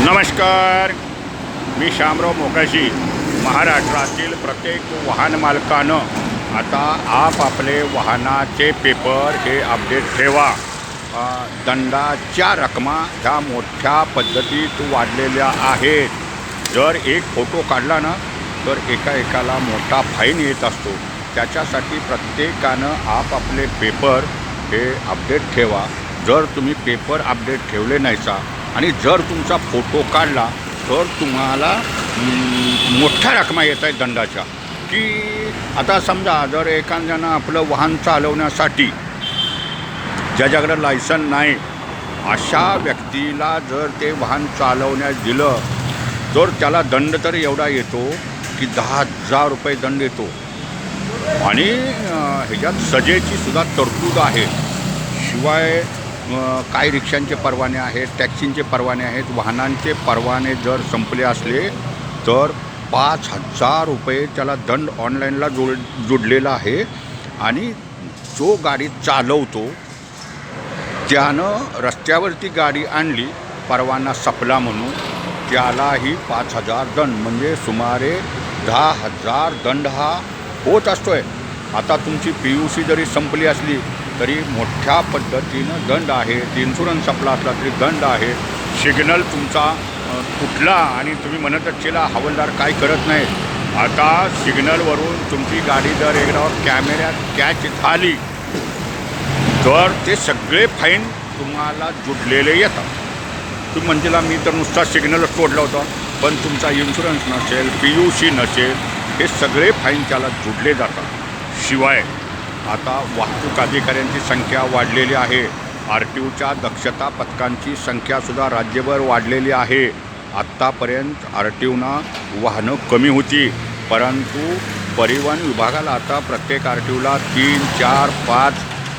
नमस्कार. मी श्यामराव मोकाशी. महाराष्ट्रातील प्रत्येक वाहन मालकानं आता आपापले वाहनाचे पेपर हे अपडेट ठेवा. दंडाच्या रकमा ह्या मोठ्या पद्धतीत वाढलेल्या आहेत. जर एक फोटो काढला ना तर एका एकाला मोठा फाईन येत असतो. त्याच्यासाठी प्रत्येकानं आपापले पेपर हे अपडेट ठेवा. जर तुम्ही पेपर अपडेट ठेवले नाहीसा आणि जर तुमचा फोटो काढला तर तुम्हाला मोठ्या रकमा येत आहेत दंडाच्या. की आता समजा जर एखाद्यानं आपलं वाहन चालवण्यासाठी ज्याच्याकडं लायसन नाही अशा व्यक्तीला जर ते वाहन चालवण्यास दिलं तर त्याला दंड तर एवढा येतो की दहा हजार रुपये दंड येतो. आणि ह्याच्यात सजेची सुद्धा तरतूद आहे. शिवाय काही रिक्षांचे परवाने आहेत टॅक्सींचे परवाने आहेत वाहनांचे परवाने जर संपले असले तर पाच हजार रुपये त्याला दंड ऑनलाईनला जोड जोडलेला आहे आणि जो गाडी चालवतो त्यानं रस्त्यावरती गाडी आणली परवाना सपला म्हणून त्यालाही पाच हजार दंड. म्हणजे सुमारे दहा हजार दंड हा होत असतो आहे आता तुमची पी यू सी जरी संपली असली तरी मोठ्या पद्धतीनं दंड आहे. इन्शुरन्स संपला असला तरी दंड आहे. सिग्नल तुमचा कुठला आणि तुम्ही म्हणत असलेला हवालदार काय करत नाही. आता सिग्नलवरून तुमची गाडी जर एकदा कॅमेऱ्यात कॅच झाली तर ते सगळे फाईन तुम्हाला जुडलेले येतात. तुम्ही म्हणजेला मी तर नुसता सिग्नलच तोडला होता. पण तुमचा इन्शुरन्स नसेल पी यू सी नसेल हे सगळे फाईन त्याला जुडले जातात. शिवाय आता वाहतूक अधिकाऱ्यांची संख्या वाढलेली आहे. आर टी ओच्या दक्षता पथकांची संख्यासुद्धा राज्यभर वाढलेली आहे. आत्तापर्यंत आर टी ओना वाहनं कमी होती परंतु परिवहन विभागाला आता प्रत्येक आर टी ओला तीन चार पाच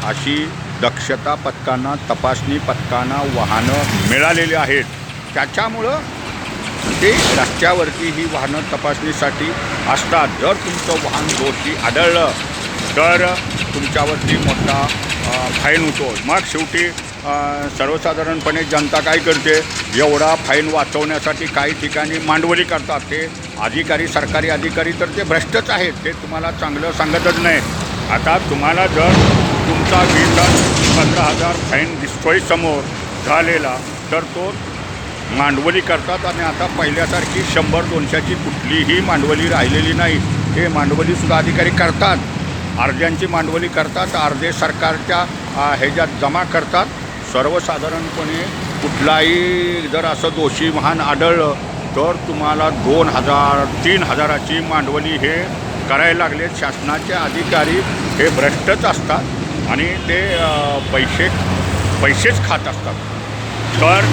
अशी दक्षता पथकांना तपासणी पथकांना वाहनं मिळालेली आहेत. त्याच्यामुळं ते रस्त्यावरती ही वाहनं तपासणीसाठी असतात. जर तुमचं वाहन दोषी आढळलं तर तुमच्यावरती मोठा फाईन होतो मग शेवटी सर्वसाधारणपणे जनता काय करते? एवढा फाईन वाचवण्यासाठी काही ठिकाणी मांडवली करतात ते. अधिकारी सरकारी अधिकारी तर ते भ्रष्टच आहेत. ते तुम्हाला चांगलं सांगतच नाही. आता तुम्हाला जर तुमचा वीस पंधरा हजार फाईन दिसतोय समोर झालेला तर तो मांडवली करतात आणि आता पहिल्यासारखी शंभर दोनशेची कुठलीही मांडवली राहिलेली नाही. हे मांडवलीसुद्धा अधिकारी करतात. अर्ध्यांची मांडवली करतात अर्धे सरकारच्या ह्याच्यात जमा करतात. सर्वसाधारणपणे कुठलाही जर असं दोषी वाहन आढळलं तर तुम्हाला दोन हजार तीन हजाराची मांडवली हे करायला लागले. शासनाचे अधिकारी हे भ्रष्टच असतात आणि ते पैसे पैसेच खात असतात. तर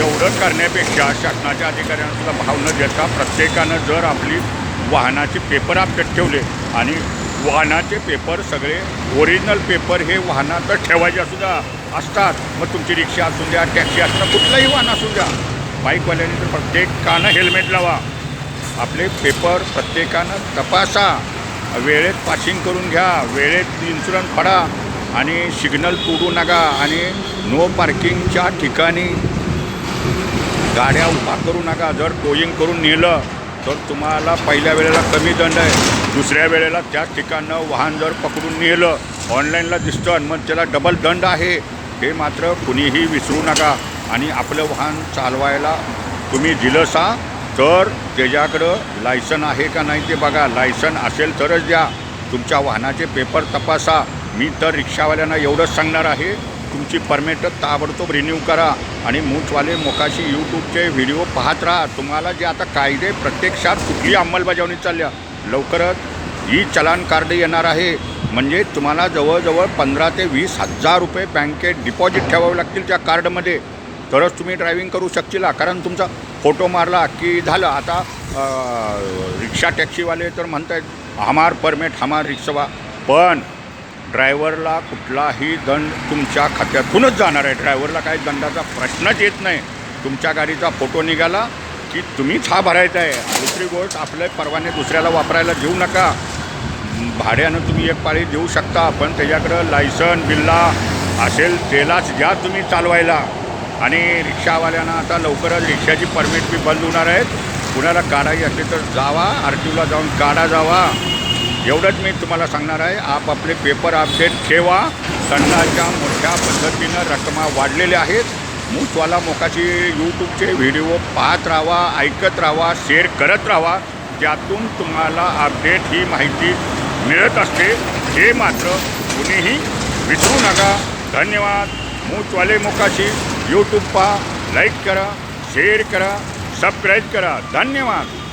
एवढं करण्यापेक्षा शासनाच्या अधिकाऱ्यांना भाव न देता प्रत्येकानं जर आपली वाहनाचे पेपर अपडेट ठेवले आणि वाहनाचे पेपर सगळे ओरिजिनल पेपर हे वाहनात ठेवायचे असू द्या असतात. मग तुमची रिक्षा असू द्या टॅक्सी असू कुठलंही वाहन असू द्या. बाईकवाल्याने तर प्रत्येकानं हेल्मेट लावा. आपले पेपर प्रत्येकानं तपासा. वेळेत पासिंग करून घ्या वेळेत इन्शुरन्स फाडा आणि सिग्नल तोडू नका आणि नो पार्किंगच्या ठिकाणी गाड्या उभा करू नका. जर टोईंग करून नेलं तर तुम्हाला पहिल्या वेळेला कमी दंड आहे. दुसऱ्या वेळेला त्याच ठिकाणं वाहन जर पकडून नेलं ऑनलाईनला दिसतं आणि मग त्याला डबल दंड आहे हे मात्र कुणीही विसरू नका. आणि आपलं वाहन चालवायला तुम्ही दिलं सा तर त्याच्याकडं लायसन आहे का नाही ते बघा. लायसन असेल तरच द्या. तुमच्या वाहनाचे पेपर तपासा. मी तर रिक्षावाल्यांना एवढंच सांगणार आहे. तुमची परमिट ताबडतोब रिन्यू करा आणि मूचवाले मोकाशी यूट्यूबचे व्हिडिओ पाहत राहा. तुम्हाला जे आता कायदे प्रत्यक्षात कुठली अंमलबजावणी चालल्या? लवकरच ई चलान कार्ड येणार आहे. म्हणजे तुम्हाला जवळजवळ पंधरा ते वीस हजार रुपये बँकेत डिपॉझिट ठेवावे लागतील त्या कार्डमध्ये. तरच तुम्ही ड्रायव्हिंग करू शकशील. कारण तुमचा फोटो मारला की झालं. आता रिक्षा टॅक्सीवाले तर म्हणत आहेत हमार परमिट हमार रिक्षावा. पण ड्रायव्हरला कुठलाही दंड तुमच्या खात्यातूनच जाणार आहे. ड्रायव्हरला काही दंडाचा प्रश्नच येत नाही. तुमच्या गाडीचा फोटो निघाला की तुम्हीच हा भरायचा आहे दुसरी गोष्ट आपले परवाने दुसऱ्याला वापरायला देऊ नका. भाड्यानं तुम्ही एक पाळी देऊ शकता पण त्याच्याकडं लायसन बिल्ला असेल तेलाच द्या तुम्ही चालवायला. आणि रिक्षावाल्यांना आता लवकरच रिक्षाची परमिट बी बंद होणार आहेत. कुणाला काढायची असली तर जावा आर टी जाऊन काढा जावा. एवढंच मी तुम्हाला सांगणार आहे आप आपले पेपर अपडेट ठेवा. टन्नाच्या मोठ्या पद्धतीनं रकमा वाढलेल्या आहेत. मूचवाला मोकाची यूट्यूबचे व्हिडिओ पाहत राहा ऐकत राहा शेअर करत राहा. ज्यातून तुम्हाला अपडेट ही माहिती मिळत असते. हे मात्र कुणीही विसरू नका. धन्यवाद. मूचवाले मोकाची यूट्यूब पहा. लाईक करा शेअर करा सबस्क्राईब करा. धन्यवाद.